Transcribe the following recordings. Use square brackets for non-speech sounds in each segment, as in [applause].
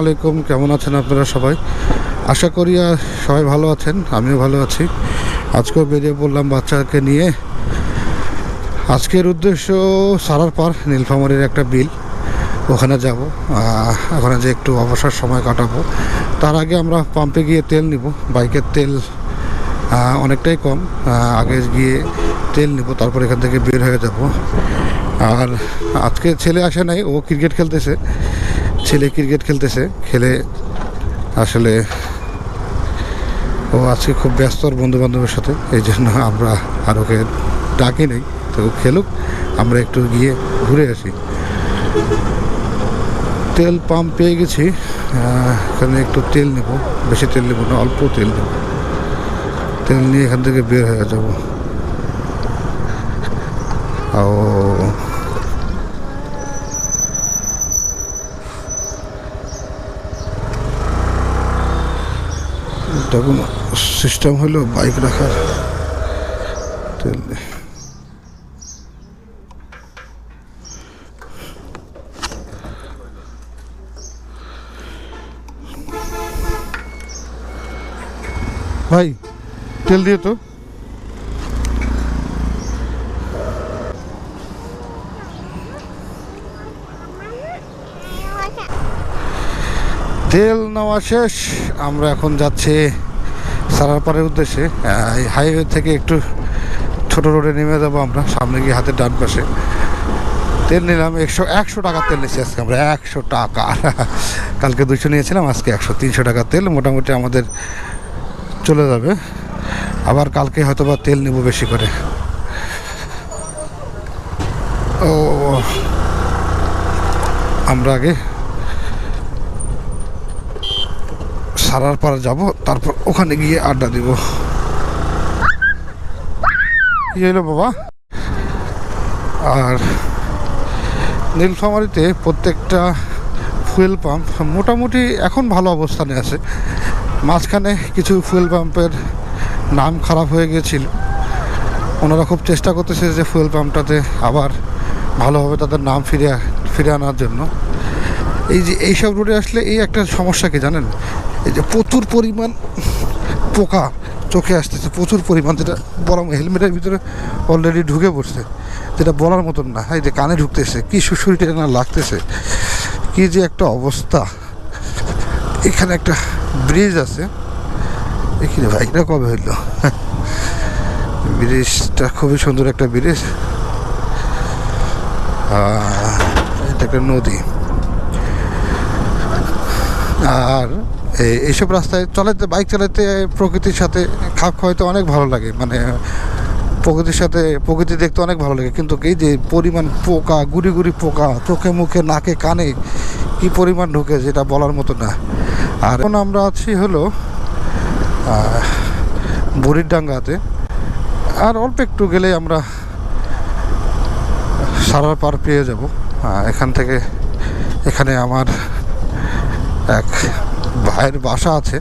আলাইকুম কেমন আছেন আপনারা সবাই? আশা করি সবাই ভালো আছেন, আমিও ভালো আছি। আজকেও বেরিয়ে পড়লাম বাচ্চাকে নিয়ে। আজকের উদ্দেশ্য সারার পার নীলফামারির একটা বিল, ওখানে যাব ওখানে যে একটু অবসর সময় কাটাবো। তার আগে আমরা পাম্পে গিয়ে তেল নিব, বাইকের তেল অনেকটাই কম আগে গিয়ে তেল নিব, তারপর এখান থেকে বের হয়ে যাব। আর আজকে ছেলে আসে নাই, ও ক্রিকেট খেলতেছে। ছেলে ক্রিকেট খেলতেছে, খেলে আসলে ও আজকে খুব ব্যস্ত বন্ধু বান্ধবের সাথে, এই জন্য আমরা আর ওকে ডাকি নেই। তো খেলুক, আমরা একটু গিয়ে ঘুরে আসি। তেল পাম্প পেয়ে গেছি এখানে একটু তেল নেব, বেশি তেল নেব না, অল্প তেল নেব। তেল নিয়ে এখান থেকে বের হয়ে যাব। ও তখন সিস্টেম হলো বাইক রাখার। ভাই তেল দিয়ে তো তেল নেওয়া শেষ। আমরা এখন যাচ্ছি সারারপাড়ের উদ্দেশ্যে। এই হাইওয়ে থেকে একটু ছোট রোডে নেমে যাব আমরা। সামনে গিয়ে হাতের ডান পাশে। তেল নিলাম, একশো একশো টাকার তেল নিয়েছি আজকে আমরা, একশো টাকা। [laughs] কালকে দুশো নিয়েছিলাম, আজকে একশো, তিনশো টাকার তেল। মোটামুটি আমাদের চলে যাবে। আবার কালকে হয়তো বা তেল নেব বেশি করে। ও। আমরা আগে সারার পর যাব, তারপর ওখানে গিয়ে আড্ডা দিব। কি বাবা? আর নীলফামারিতে প্রত্যেকটা ফুয়েল পাম্প মোটামুটি এখন ভালো অবস্থানে আছে। মাঝখানে কিছু ফুয়েল পাম্পের নাম খারাপ হয়ে গিয়েছিল। ওনারা খুব চেষ্টা করতেছে যে ফুয়েল পাম্পটাতে আবার ভালোভাবে তাদের নাম ফিরে ফিরে আনার জন্য। এই যে এইসব রুটে আসলে এই একটা সমস্যা কি জানেন? এই যে প্রচুর পরিমাণ পোকা চোখে আসতেছে, প্রচুর পরিমাণ, যেটা বরং হেলমেটের ভিতরে অলরেডি ঢুকে পড়ছে, যেটা বলার মতন না। এই যে কানে ঢুকতেছে, কি সুশুরিটা না লাগতেছে, কি যে একটা অবস্থা। এখানে একটা ব্রিজ আছে। এখানে ভাই, এটা কবে হইল? ব্রিজটা খুবই সুন্দর একটা ব্রিজ এটা একটা নদী। আর এইসব রাস্তায় চালাতে, বাইক চালাতে, প্রকৃতির সাথে খাপ খাওয়াইতে অনেক ভালো লাগে। মানে প্রকৃতির সাথে, প্রকৃতি দেখতে অনেক ভালো লাগে। কিন্তু এই যে পরিমাণ পোকা, গুড়ি গুড়ি পোকা, চোখে মুখে, নাকে কানে, কি পরিমাণ ঢুকে যেটা বলার মতো না। আর এখন আমরা আছি হলো বুড়ির ডাঙ্গাতে আর অল্প একটু গেলেই আমরা সারার পার পেয়ে যাব। এখান থেকে, এখানে আমার এক ভাইয়ের বাসা আছে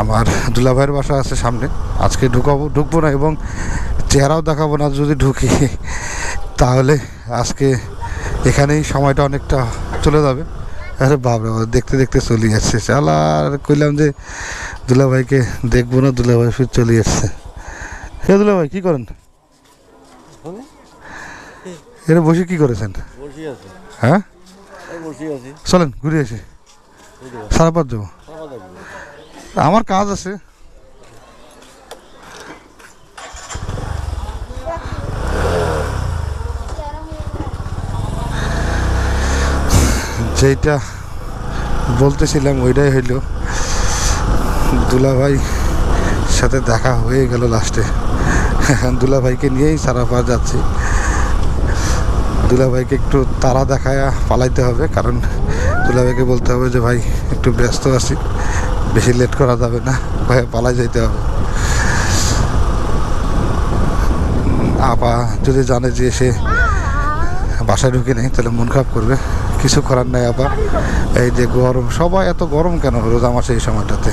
আমার দুলা ভাইয়ের বাসা আছে সামনে। আজকে ঢুকাবো ঢুকবো না এবং চেহারাও দেখাবো না যদি ঢুকি তাহলে আজকে এখানেই সময়টা অনেকটা চলে যাবে। আরে বাবরে বাবা, দেখতে দেখতে চলে যাচ্ছে। চাল আর কইলাম যে দুলা ভাইকে দেখব না দুলা ভাই ফির চলে যাচ্ছে। হে দুলা ভাই কী করেন? এরা বসে কি করেছেন? হ্যাঁ? চলেন ঘুরে আসি। সারাপাত যাব আমার কাজ আছে। যেটা বলতেছিলাম ওইটাই হইল। দুলাভাই সাথে দেখা হয়ে গেল লাস্টে দুলাভাইকে নিয়েই সারাপাত যাচ্ছি। দুলাভাইকে একটু তারা দেখায় পালাইতে হবে, কারণ দুলাভাইকে বলতে হবে যে, ভাই, একটু ব্যস্ত আছি, বেশি লেট করা যাবে না ভয়ে পালাই যাইতে হবে। আপা যদি জানে যে সে বাসায় ঢুকে নেই, তাহলে মন খারাপ করবে। কিছু করার নাই আপা। এই যে গরম, সবাই এত গরম কেন রোজা মাসে এই সময়টাতে?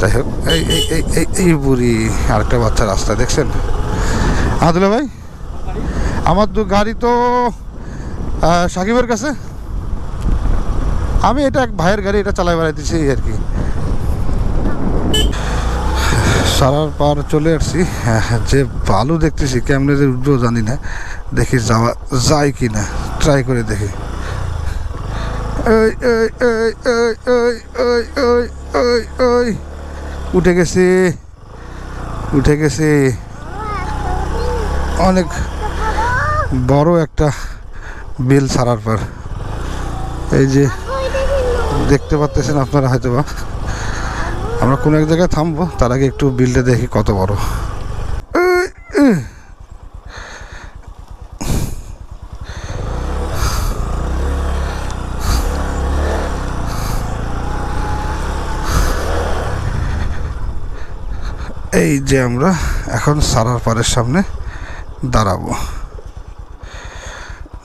যাই হোক, এই এই এই এই এই বুড়ি আরেকটা বাচ্চা রাস্তা দেখছেন? আদুলা ভাই, আমার তো গাড়ি তো সাকিবের কাছে? আমি এটা এক ভাইয়ের গাড়ি, এটা চালাই বেড়াইতেছি আর কি। সারার পার চলে আসছি। যে ভালো দেখতেছি, কেমনে যে উঠবো জানি না। দেখি যাওয়া যায় কি না ট্রাই করে দেখি। উঠে গেছি। উঠে গেছি। অনেক বড় একটা বিল সারার পর। এই যে দেখতে পাচ্ছেন আপনারা হয়তো বা আমরা কোনো এক জায়গায় থামবো তার আগে একটু বিলটা দেখি কত বড়। এই, যে আমরা এখন সারার পাড়ের সামনে দাঁড়াবো।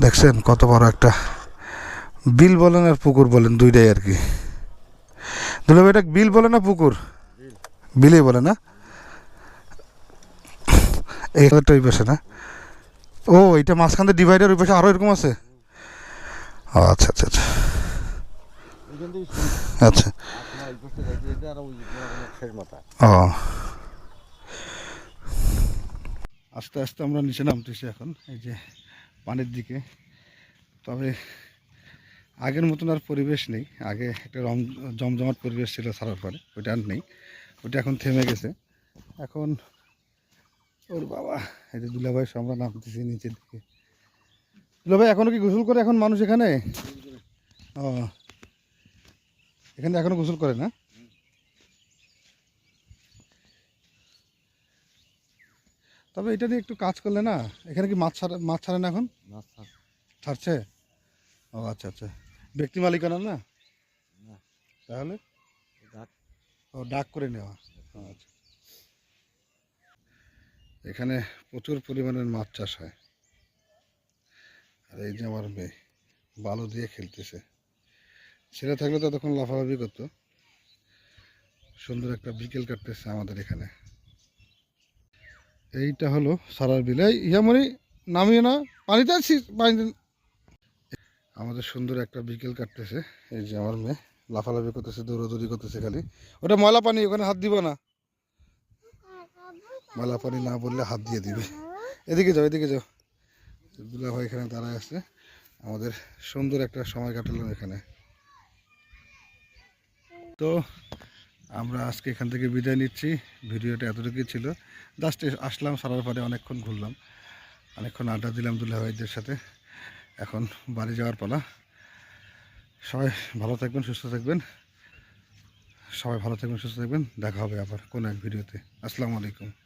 দেখছেন কত বড় একটা বিল বলেন আর পুকুর বলেন, দুইটাই আর কি। দুলাভাই এটা বিল বলে না পুকুর? বিলেই বলে না? এই ওই পাশে না? ও এইটা মাঝখান দিয়ে ডিভাইডার ওই পাশে আরও এরকম আছে? আচ্ছা আচ্ছা আচ্ছা। আচ্ছা। ও। আস্তে আস্তে আমরা নিচে নামতেছি এখন, এই যে পানির দিকে। তবে আগের মতন আর পরিবেশ নেই। আগে একটা রম জমজমাট পরিবেশ ছিল সারার পরে ওইটা আর নেই। ওইটা এখন থেমে গেছে। এখন ওর বাবা এই যে দুলাভাই আমরা নামতেছি নিচের দিকে। দুলাভাই এখনও কি গোসল করে এখন মানুষ এখানে? ও এখানে এখনও গোসল করে না? তবে এটা নিয়ে একটু কাজ করলে না এখানে কি মাছ ছাড়ে মাছ ছাড়ে না এখন? মাছ ছাড়ছে? ও আচ্ছা আচ্ছা। ব্যক্তি মালিকানা না। তাহলে? ডাক। ও ডাক করে নেওয়া। আচ্ছা। এখানে প্রচুর পরিমাণের মাছ চাষ হয়। আর এই যে আমার মেয়ে বালু দিয়ে খেলতেছে। ছেলে থাকলে তো তখন লাফালাফি করতো। সুন্দর একটা বিকেল কাটতেছে আমাদের এখানে। এইটা হলো সারার বিল। এই ইয়ামনি নামিয়ে না পানিতে আছিস? পানিতে আমাদের সুন্দর একটা বিকেল কাটতেছে। এই যে আমার মেয়ে লাফালাফি করতেছে, দৌড়াদৌড়ি করতেছে খালি। ওটা ময়লা পানি, ওখানে হাত দিব না। ময়লা পানি না বললে হাত দিয়ে দিবে। এদিকে যাও এদিকে যাও। দুলা ভাই এখানে দাঁড়ায় আছে। আমাদের সুন্দর একটা সময় কাটালাম এখানে। তো আমরা আজকে এখান থেকে বিদায় নিচ্ছি। ভিডিওটা এতটুকুই ছিল। জাস্ট আসলাম, সারার পরে অনেকক্ষণ ঘুরলাম। অনেকক্ষণ আড্ডা দিলাম দুলা ভাইদের সাথে। এখন বাড়ি যাওয়ার পালা। সবাই ভালো থাকবেন, সুস্থ থাকবেন। সবাই ভালো থাকবেন, সুস্থ থাকবেন। দেখা হবে আবার কোনো এক ভিডিওতে। আসসালামু আলাইকুম।